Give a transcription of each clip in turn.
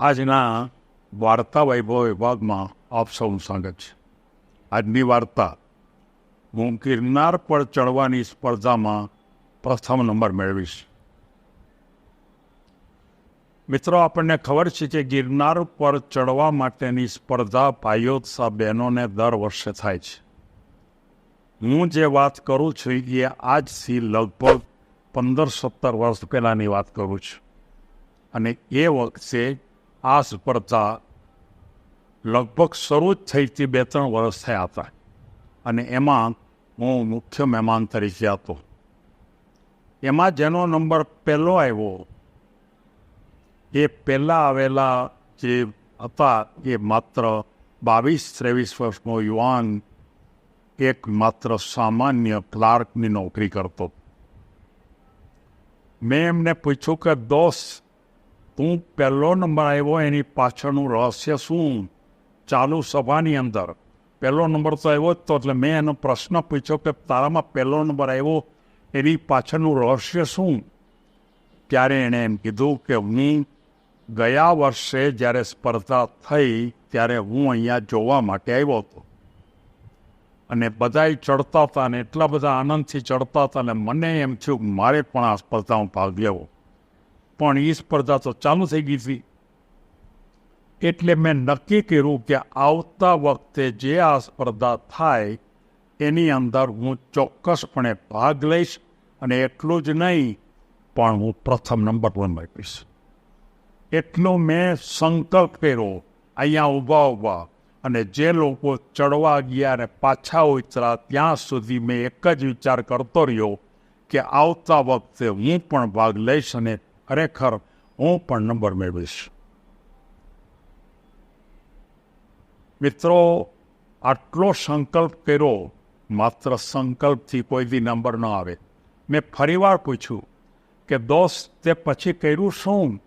આજના વાર્તા વૈભવ વિભાગમાં આપ સૌનું સ્વાગત છે. આજની વાર્તા હું ગિરનાર પર ચડવાની સ્પર્ધામાં પ્રથમ નંબર મેળવીશ. મિત્રો, આપણને ખબર છે કે ગિરનાર પર ચડવા માટેની સ્પર્ધા ભાઈઓ તથા બહેનોને દર વર્ષે થાય છે. હું જે વાત કરું છું એ આજથી લગભગ પંદર સત્તર વર્ષ પહેલાંની વાત કરું છું. અને એ વખતે આ સ્પર્ધા લગભગ શરૂ જ થઈ બે ત્રણ વર્ષ થયા હતા. અને એમાં હું મુખ્ય મહેમાન તરીકે હતો. એમાં જેનો નંબર પહેલો આવ્યો, એ પહેલાં આવેલા જે હતા, એ માત્ર બાવીસ ત્રેવીસ વર્ષનો યુવાન, એક માત્ર સામાન્ય ક્લાર્કની નોકરી કરતો. મેં એમને પૂછ્યું કે, દોસ્ત તું પહેલો નંબર આવ્યો, એની પાછળનું રહસ્ય શું? ચાલુ સભાની અંદર. પહેલો નંબર તો આવ્યો જ તો, એટલે મેં એનો પ્રશ્ન પૂછ્યો કે તારામાં પહેલો નંબર આવ્યો, એની પાછળનું રહસ્ય શું? ત્યારે એણે એમ કીધું કે હું ગયા વર્ષે જ્યારે સ્પર્ધા થઈ, ત્યારે હું અહીંયા જોવા માટે આવ્યો હતો. અને બધાય ચડતા હતા અને એટલા બધા આનંદથી ચડતા હતા, અને મને એમ થયું કે મારે પણ આ સ્પર્ધામાં ભાગ લેવો. પણ એ સ્પર્ધા તો ચાલુ થઈ ગઈ હતી. એટલે મેં નક્કી કર્યું કે આવતા વખતે જે આ સ્પર્ધા થાય, એની અંદર હું ચોક્કસપણે ભાગ લઈશ અને એટલું જ નહીં, પણ હું પ્રથમ નંબર વન આપીશ એટલો મેં સંકલ્પ કર્યો, અહીંયા ઊભા ઊભા, અને જે લોકો ચડવા ગયા અને પાછા ઉતરા ત્યાં સુધી મેં એક જ વિચાર કરતો રહ્યો કે આવતા વખતે હું પણ ભાગ લઈશ અને ખરેખર હું પણ નંબર મેળવીશ મિત્રો આટલો સંકલ્પ કર્યો માત્ર સંકલ્પથી કોઈ દી નંબર ન આવે મેં ફરીવાર પૂછ્યું કે દોસ્ત તે પછી કર્યું શું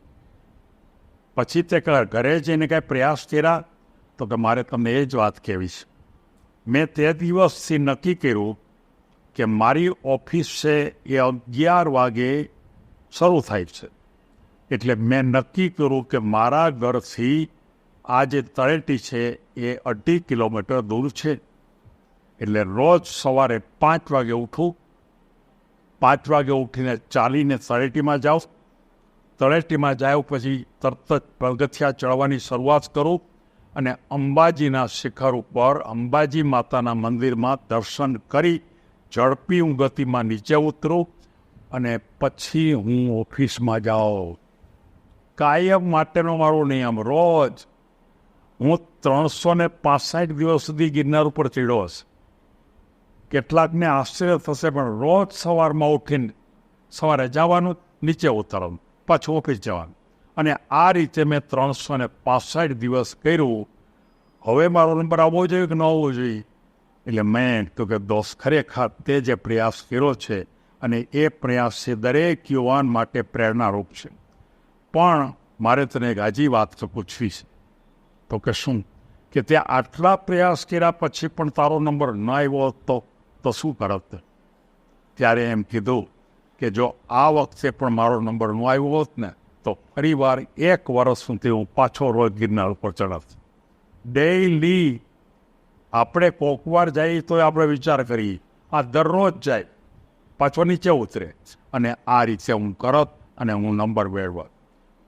પછી તે ઘરે જઈને કાંઈ પ્રયાસ કર્યા તો કે મારે તમને એ જ વાત કહેવી છે મેં તે દિવસથી નક્કી કર્યું કે મારી ઓફિસ છે એ અગિયાર વાગે શરૂ થાય છે. એટલે મેં નક્કી કર્યું કે મારા ઘરથી આ જે તળેટી છે એ અઢી કિલોમીટર દૂર છે. એટલે રોજ સવારે પાંચ વાગે ઉઠું, પાંચ વાગે ઉઠીને ચાલીને તળેટીમાં જાઉં. તળેટીમાં જાય પછી તરત જ પગથિયા ચડવાની શરૂઆત કરું અને અંબાજીના શિખર ઉપર અંબાજી માતાના મંદિરમાં દર્શન કરી ઝડપી ગતિમાં નીચે ઉતરું. અને પછી હું ઓફિસમાં જાઉં. કાયમ માટેનો મારો નિયમ, રોજ હું ત્રણસો ને પાસઠ દિવસ સુધી ગિરનાર ઉપર ચડ્યો હશે કેટલાકને આશ્ચર્ય થશે, પણ રોજ સવારમાં ઉઠીને સવારે જવાનું, નીચે ઉતરવાનું પાછું ઓફિસ જવાનું. અને આ રીતે મેં ત્રણસો ને પાસઠ દિવસ કર્યું. હવે મારો નંબર આવવો જોઈએ કે ન આવવો જોઈએ? એટલે મેં તો કે દોસ્ત, ખરેખર તે જે પ્રયાસ કર્યો છે અને એ પ્રયાસ છે દરેક યુવાન માટે પ્રેરણારૂપ છે. પણ મારે તને એક આજી વાત તો પૂછવી છે. તો કે શું? કે ત્યાં આટલા પ્રયાસ કર્યા પછી પણ તારો નંબર ન આવ્યો તો તો શું કરત ત્યારે એમ કીધું કે જો આ વખતે પણ મારો નંબર ન આવ્યો હોત ને, તો ફરી વાર એક વર્ષ સુધી હું પાછો રોજ ગિરનાર ઉપર ચડત. ડેઈલી આપણે કોકવાર જઈએ તો આપણે વિચાર કરીએ. આ દરરોજ જાય. પાછો નીચે ઉતરે અને આ રીતે હું કરત અને હું નંબર મેળવત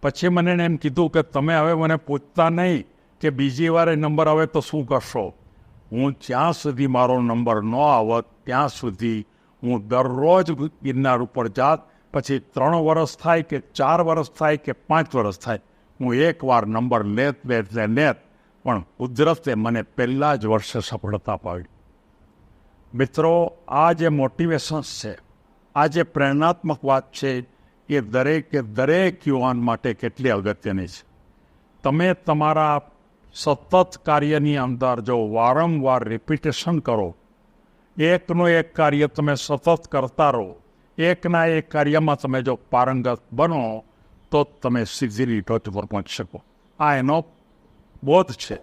પછી મને એમ કીધું કે તમે હવે મને પૂછતા નહીં કે બીજી વારે નંબર આવે તો શું કરશો? હું જ્યાં સુધી મારો નંબર ન આવત, ત્યાં સુધી હું દરરોજ ગિરનાર ઉપર જાત. પછી ત્રણ વર્ષ થાય કે ચાર વર્ષ થાય કે પાંચ વર્ષ થાય, હું એકવાર નંબર લેત લેત ને લેત. પણ કુદરતે મને પહેલાં જ વર્ષે સફળતા પાડી મિત્રો, આ જે મોટિવેશન્સ છે આ જે પ્રેરણાત્મક વાત છે, એ દરેકે દરેક યુવાન માટે કેટલી અગત્યની છે. તમે તમારા સતત કાર્યની અંદર જો વારંવાર રિપીટેશન કરો, એકનું એક કાર્ય તમે સતત કરતા રહો, એકના એક કાર્યમાં તમે જો પારંગત બનો, તો તમે સીધી ટોચ પર પહોંચી શકો. આ એનો બોધ છે.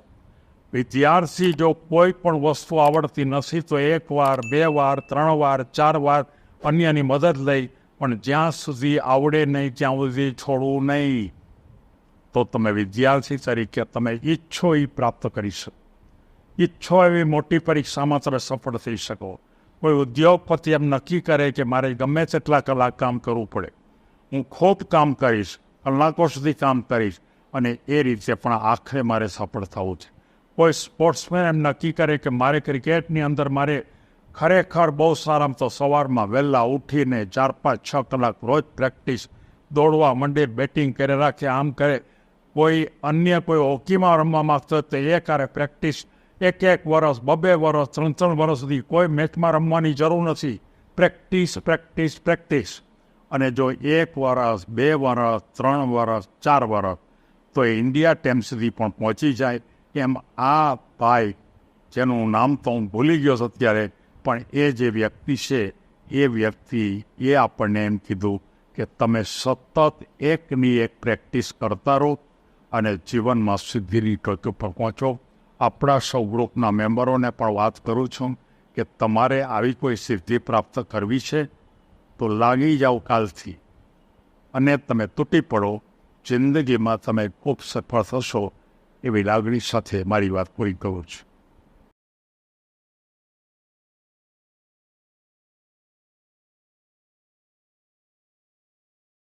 વિદ્યાર્થી જો કોઈ પણ વસ્તુ આવડતી નથી, તો એક વાર, બે વાર, ત્રણ વાર, ચાર વાર અન્યની મદદ લઈ, પણ જ્યાં સુધી આવડે નહીં, ત્યાં સુધી છોડવું નહીં. તો તમે વિદ્યાર્થી તરીકે તમે ઈચ્છો એ પ્રાપ્ત કરી શકો. ઈચ્છો એવી મોટી પરીક્ષામાં તમે સફળ થઈ શકો. કોઈ ઉદ્યોગપતિ એમ નક્કી કરે કે મારે ગમે તેટલા કલાક કામ કરવું પડે. હું ખૂબ કામ કરીશ, કલાકો સુધી કામ કરીશ, અને એ રીતે પણ આખરે મારે સફળ થવું છે. કોઈ સ્પોર્ટ્સમેન એમ નક્કી કરે કે મારે ક્રિકેટની અંદર મારે ખરેખર બહુ સારામાં તો સવારમાં વહેલા ઉઠીને ચાર પાંચ છ કલાક રોજ પ્રેક્ટિસ દોડવા મંડે બેટિંગ કરે રાખે, આમ કરે. કોઈ અન્ય કોઈ હોકીમાં રમવા માગતો હોય તો એ કરે પ્રેક્ટિસ એક એક વર્ષ બબે વર્ષ ત્રણ ત્રણ વર્ષ સુધી કોઈ મેચમાં રમવાની જરૂર નથી. Practice practice practice. અને જો એક વર્ષ બે વર્ષ ત્રણ વર્ષ ચાર વર્ષ તો એ ઇન્ડિયા ટીમ સુધી પણ પહોંચી જાય. એમ આ ભાઈ, જેનું નામ તો હું ભૂલી ગયો છું અત્યારે પણ એ જે વ્યક્તિ છે, એ વ્યક્તિ એ આપણને એમ કીધું કે તમે સતત એકની એક પ્રેક્ટિસ કરતા રહો અને જીવનમાં સિદ્ધિની ટોચ ઉપર પહોંચો. આપણા સૌ ગ્રુપના મેમ્બરોને પણ વાત કરું છું કે તમારે આવી કોઈ સિદ્ધિ પ્રાપ્ત કરવી છે તો લાગી જાઓ કાલથી. અને તમે તૂટી પડો. જિંદગીમાં તમે ખૂબ સફળ થશો એવી લાગણી સાથે મારી વાત પૂરી કરું છું.